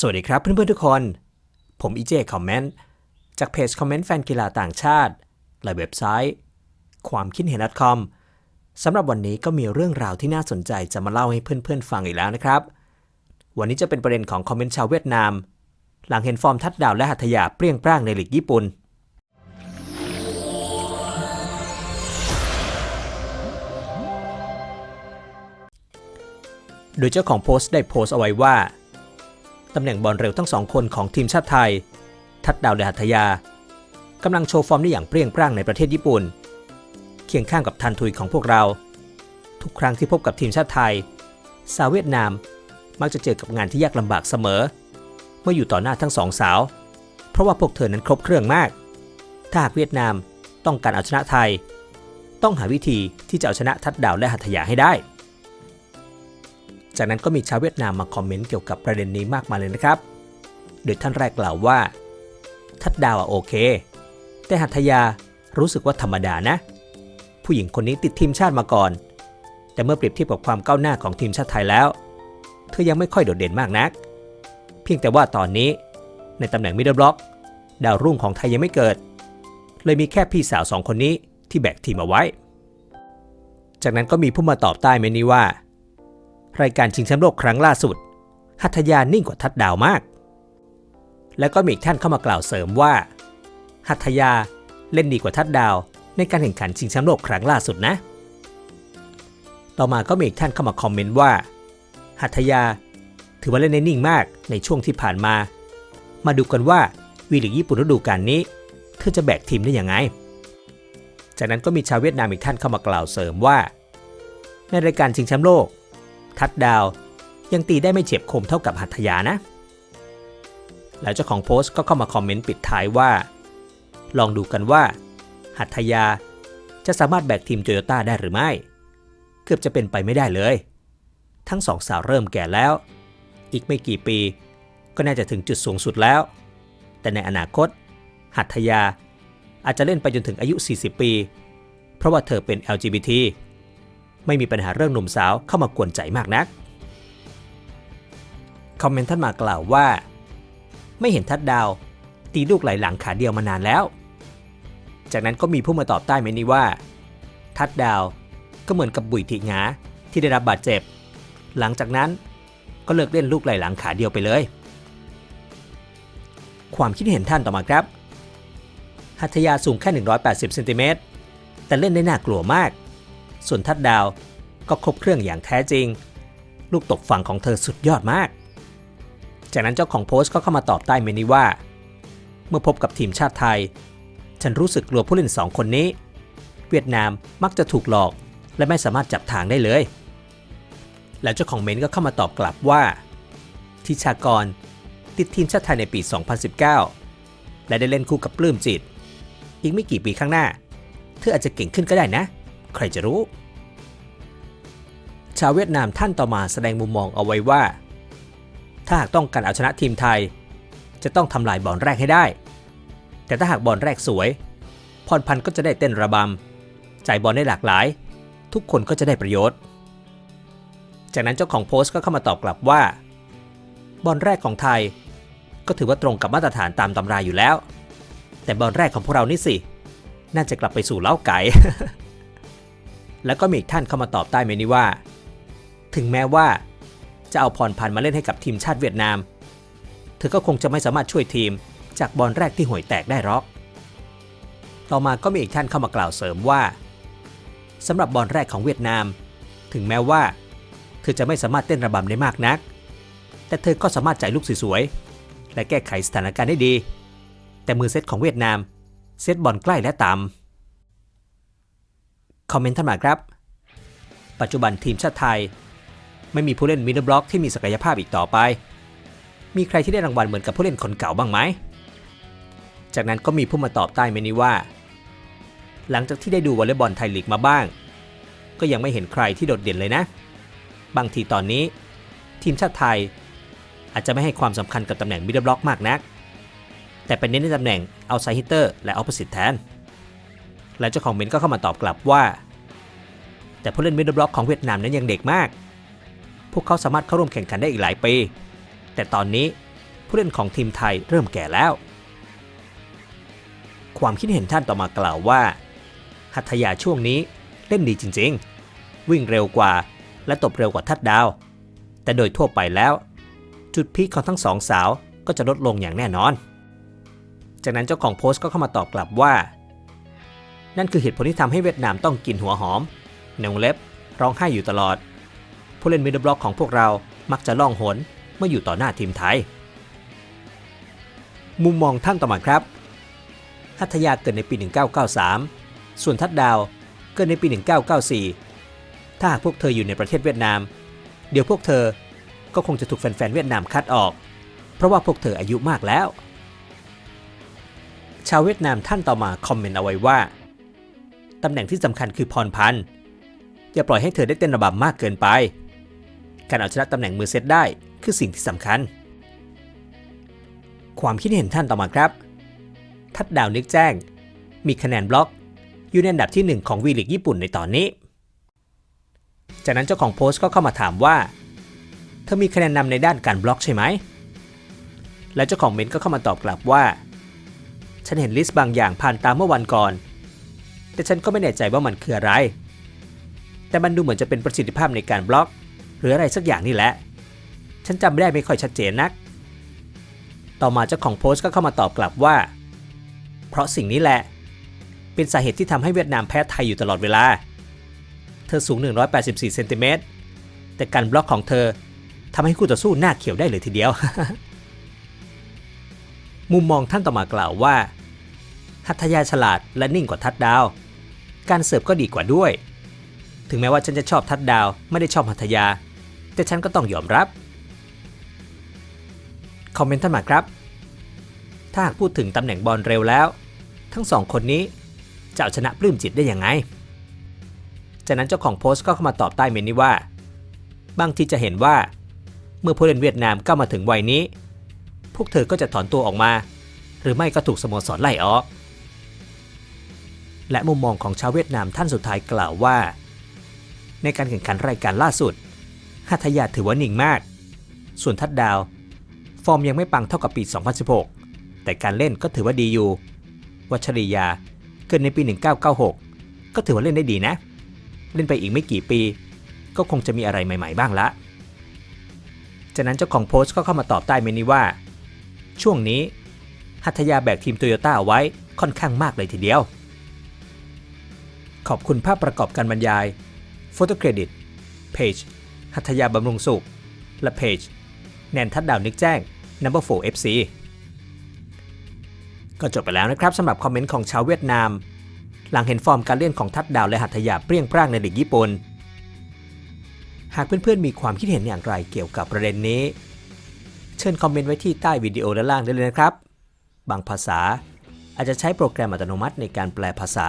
สวัสดีครับเพื่อนๆทุกคน ผมอีเจคอมเมนต์จากเพจคอมเมนต์แฟนกีฬาต่างชาติและเว็บไซต์ ความคิดเห็น .com สำหรับวันนี้ก็มีเรื่องราวที่น่าสนใจจะมาเล่าให้เพื่อนๆฟังอีกแล้วนะครับ วันนี้จะเป็นประเด็นของคอมเมนต์ชาวเวียดนาม หลังเห็นฟอร์มทัดดาวและหัตถยาเปรี้ยงปร้างในลีกญี่ปุ่นโดยเจ้าของโพสต์ได้โพสต์เอาไว้ว่า ตำแหน่งบอลเร็วทั้งสองคนของทีมชาติไทย ทัดดาวและหัตถยากำลังโชว์ฟอร์มได้อย่างเปรี้ยงปร้างในประเทศญี่ปุ่น เคียงข้างกับทันทุยของพวกเรา ทุกครั้งที่พบกับทีมชาติไทย สาวเวียดนาม มักจะเจอกับงานที่ยากลำบากเสมอ เมื่ออยู่ต่อหน้าทั้งสองสาว เพราะว่าพวกเธอนั้นครบเครื่องมาก ถ้าหากเวียดนามต้องการเอาชนะไทย ต้องหาวิธีที่จะเอาชนะทัดดาวและหัตถยาให้ได้ จากนั้นก็มีชาวเวียดนามมาคอมเมนต์เกี่ยวกับประเด็นนี้มากมายเลยนะครับ โดยท่านแรกกล่าวว่า ทัดดาวอะโอเค แต่หัตถยารู้สึกว่าธรรมดานะ ผู้หญิงคนนี้ติดทีมชาติมาก่อน แต่เมื่อเปรียบเทียบกับความก้าวหน้าของทีมชาติไทยแล้ว เธอยังไม่ค่อยโดดเด่นมากนัก เพียงแต่ว่าตอนนี้ในตำแหน่งมิดเดิลบล็อก ดาวรุ่งของไทยยังไม่เกิด เลยมีแค่พี่สาวสองคนนี้ที่แบกทีมเอาไว้ จากนั้นก็มีผู้มาตอบใต้เมนี้ว่า รายการชิงแชมป์โลกครั้งล่าสุด หัตยานิ่งกว่าทัดดาวมาก แล้วก็มีอีกท่านเข้ามากล่าวเสริมว่า หัตยาเล่นดีกว่าทัดดาวในการแข่งขันชิงแชมป์โลกครั้งล่าสุดนะ ต่อมาก็มีอีกท่านเข้ามาคอมเมนต์ว่า หัตยา ถือว่าเล่นได้นิ่งมากในช่วงที่ผ่านมา มาดูกันว่าวีลีกญี่ปุ่นฤดูกาลนี้ เธอจะแบกทีมได้ยังไง จากนั้นก็มีชาวเวียดนามอีกท่านเข้ามากล่าวเสริมว่า ในรายการชิงแชมป์โลก ทัดดาว ยังตีได้ไม่เจ็บคมเท่ากับหัตถยานะ แล้วเจ้าของโพสต์ก็เข้ามาคอมเมนต์ปิดท้ายว่า ลองดูกันว่า หัตถยาจะสามารถแบกทีมโตโยต้าได้หรือไม่ เกือบจะเป็นไปไม่ได้เลย ทั้งสองสาวเริ่มแก่แล้ว อีกไม่กี่ปีก็น่าจะถึงจุดสูงสุดแล้ว แต่ในอนาคต หัตถยาอาจจะเล่นไปจนถึงอายุ 40 ปี เพราะว่าเธอเป็น LGBT ไม่มีปัญหาเรื่องหนุ่มสาวเข้ามากวนใจมากนัก คอมเมนต์ท่านมากล่าวว่า ไม่เห็นทัดดาว ตีลูกไหลหลังขาเดียวมานานแล้ว จากนั้นก็มีผู้มาตอบใต้เมนี้ว่า ทัดดาวก็เหมือนกับบุ๋ยทีงาที่ได้รับบาดเจ็บ หลังจากนั้นก็เลิกเล่นลูกไหลหลังขาเดียวไปเลย ความคิดเห็นท่านต่อมาครับ หัตถยาสูงแค่ 180 เซนติเมตร แต่เล่นได้น่ากลัวมาก ส่วนทัดดาวก็ครบเครื่องอย่างแท้จริง ลูกตกฝั่งของเธอสุดยอดมาก จากนั้นเจ้าของโพสต์ก็เข้ามาตอบใต้เมนี้ว่า เมื่อพบกับทีมชาติไทย ฉันรู้สึกกลัวผู้เล่นสองคนนี้ เวียดนามมักจะถูกหลอก และไม่สามารถจับทางได้เลย แล้วเจ้าของเมนก็เข้ามาตอบกลับว่า ทิชากร ติดทีมชาติไทยในปี 2019 และได้เล่นคู่กับปลื้มจิต อีกไม่กี่ปีข้างหน้า เธออาจจะเก่งขึ้นก็ได้นะ ใครจะรู้ ชาวเวียดนามท่านต่อมาแสดงมุมมองเอาไว้ว่า ถ้าหากต้องการเอาชนะทีมไทย จะต้องทำลายบอลแรกให้ได้ แต่ถ้าหากบอลแรกสวย พรพันธ์ก็จะได้เต้นระบำจ่ายบอลได้หลากหลาย ทุกคนก็จะได้ประโยชน์ จากนั้นเจ้าของโพสต์ก็เข้ามาตอบกลับว่า บอลแรกของไทย ก็ถือว่าตรงกับมาตรฐานตามตำราอยู่แล้ว แต่บอลแรกของพวกเรานี่สิน่าจะกลับไปสู่เล้าไก่ แล้วก็มีอีกท่านเข้ามาตอบใต้เมนี้ว่า ถึงแม้ว่า จะเอาพรพันธ์มาเล่นให้กับทีมชาติเวียดนาม เธอก็คงจะไม่สามารถช่วยทีมจากบอลแรกที่ห่วยแตกได้หรอก ต่อมาก็มีอีกท่านเข้ามากล่าวเสริมว่าสำหรับบอลแรกของเวียดนาม ถึงแม้ว่า เธอจะไม่สามารถเต้นระบำได้มากนัก แต่เธอก็สามารถจ่ายลูกสวยๆและแก้ไขสถานการณ์ได้ดี แต่มือเซตของเวียดนาม เซตบอลใกล้และต่ำ คอมเมนต์ท่านมาครับ ปัจจุบันทีมชาติไทย ไม่มีผู้เล่นมิดเดิลบล็อกที่มีศักยภาพอีกต่อไป มีใครที่ได้รางวัลเหมือนกับผู้เล่นคนเก่าบ้างไหม จากนั้นก็มีผู้มาตอบใต้เมนี้ว่า หลังจากที่ได้ดูวอลเลย์บอลไทยลีกมาบ้าง ก็ยังไม่เห็นใครที่โดดเด่นเลยนะ บางทีตอนนี้ ทีมชาติไทย อาจจะไม่ให้ความสำคัญกับตำแหน่งมิดเดิลบล็อกมากนัก แต่เป็นเน้นในตำแหน่งเอาไซฮิเตอร์และออป o s i t e แทน และเจ้าของเมนก็เข้ามาตอบกลับว่า แต่ผู้เล่นมิดเดิลบล็อกของเวียดนามนั้นยังเด็กมาก พวกเขาสามารถเข้าร่วมแข่งขันได้อีกหลายปี แต่ตอนนี้ผู้เล่นของทีมไทยเริ่มแก่แล้ว ความคิดเห็นท่านต่อมากล่าวว่า หัตถยาช่วงนี้เล่นดีจริงๆ วิ่งเร็วกว่าและตบเร็วกว่าทัดดาว แต่โดยทั่วไปแล้ว จุดพีคของทั้งสองสาวก็จะลดลงอย่างแน่นอน จากนั้นเจ้าของโพสต์ก็เข้ามาตอบกลับว่า นั่นคือเหตุผลที่ทำให้เวียดนามต้องกินหัวหอมในวงเล็บร้องไห้อยู่ตลอด ผู้เล่นมิดเดิลบล็อกของพวกเรามักจะล่องหนเมื่ออยู่ต่อหน้าทีมไทย มุมมองท่านต่อมาครับหัตถยาเกิดในปี 1993 ส่วนทัดดาวเกิดในปี 1994 ถ้าหากพวกเธออยู่ในประเทศเวียดนาม เดี๋ยวพวกเธอก็คงจะถูกแฟนๆเวียดนามคัดออก เพราะว่าพวกเธออายุมากแล้ว ชาวเวียดนามท่านต่อมาคอมเมนต์เอาไว้ว่า ตำแหน่งที่สำคัญคือพรพันธ์อย่าปล่อยให้เธอได้เต้นระบำมากเกินไป การเอาชนะตำแหน่งมือเซตได้คือสิ่งที่สำคัญ ความคิดเห็นท่านต่อมาครับ ทัดดาวนึกแจ้ง มีคะแนนบล็อก อยู่ในอันดับที่ 1 ของวีลีกญี่ปุ่นในตอนนี้ จากนั้นเจ้าของโพสต์ก็เข้ามาถามว่า เธอมีคะแนนนำในด้านการบล็อกใช่ไหม แล้วเจ้าของเมนต์ก็เข้ามาตอบกลับว่า ฉันเห็นลิสต์บางอย่างผ่านตามเมื่อวันก่อน แต่ฉันก็ไม่แน่ใจว่ามันคืออะไร แต่มันดูเหมือนจะเป็นประสิทธิภาพในการบล็อก หรืออะไรสักอย่างนี่แหละ ฉันจำไม่ได้ไม่ค่อยชัดเจนนัก ต่อมาเจ้าของโพสต์ก็เข้ามาตอบกลับว่า เพราะสิ่งนี้แหละ เป็นสาเหตุที่ทำให้เวียดนามแพ้ไทยอยู่ตลอดเวลา เธอสูง 184เซนติเมตรแต่การบล็อกของเธอทำให้คู่ต่อสู้หน้าเขียวได้เลยทีเดียว มุมมองท่านต่อมากล่าวว่า หัตถยาฉลาดและนิ่งกว่าทัดดาว การเสิร์ฟก็ดีกว่าด้วย ถึงแม้ว่าฉันจะชอบทัดดาวไม่ได้ชอบหัตยา แต่ฉันก็ต้องยอมรับ คอมเมนต์ท่านมาครับ ถ้าหากพูดถึงตำแหน่งบอลเร็วแล้ว ทั้งสองคนนี้จะเอาชนะปลื้มจิตได้ยังไง จากนั้นเจ้าของโพสต์ก็เข้ามาตอบใต้เมนนี้ว่า บางทีจะเห็นว่า เมื่อผู้เล่นเวียดนามก้าวมาถึงวัยนี้ พวกเธอก็จะถอนตัวออกมา หรือไม่ก็ถูกสโมสรไล่ออก และมุมมองของชาวเวียดนามท่านสุดท้ายกล่าวว่า ในการแข่งขันรายการล่าสุดหัตถยาถือว่านิ่งมาก ส่วนทัดดาว ฟอร์มยังไม่ปังเท่ากับปี 2016 แต่การเล่นก็ถือว่าดีอยู่ วัชริยาเกิดในปี 1996 ก็ถือว่าเล่นได้ดีนะ เล่นไปอีกไม่กี่ปี ก็คงจะมีอะไรใหม่ๆบ้างละ จากนั้นเจ้าของโพสต์ก็เข้ามาตอบใต้เมนี้ว่า ช่วงนี้ หัตถยาแบกทีมโตโยต้าเอาไว้ค่อนข้างมากเลยทีเดียว ขอบคุณภาพประกอบการบรรยาย โฟโต้เครดิต เพจ หัตถยาบำรุงสุข และเพจ แนนทัดดาวนึกแจ้ง Number 4 FC ก็จบไปแล้วนะครับสำหรับคอมเมนต์ของชาวเวียดนาม หลังเห็นฟอร์มการเล่นของทัดดาวและหัตถยาเปรี้ยงปร้างในลีกญี่ปุ่น หากเพื่อนๆมีความคิดเห็นอย่างไรเกี่ยวกับประเด็นนี้ เชิญคอมเมนต์ไว้ที่ใต้วิดีโอด้านล่างได้เลยนะครับ บางภาษาอาจจะใช้โปรแกรมอัตโนมัติในการแปลภาษา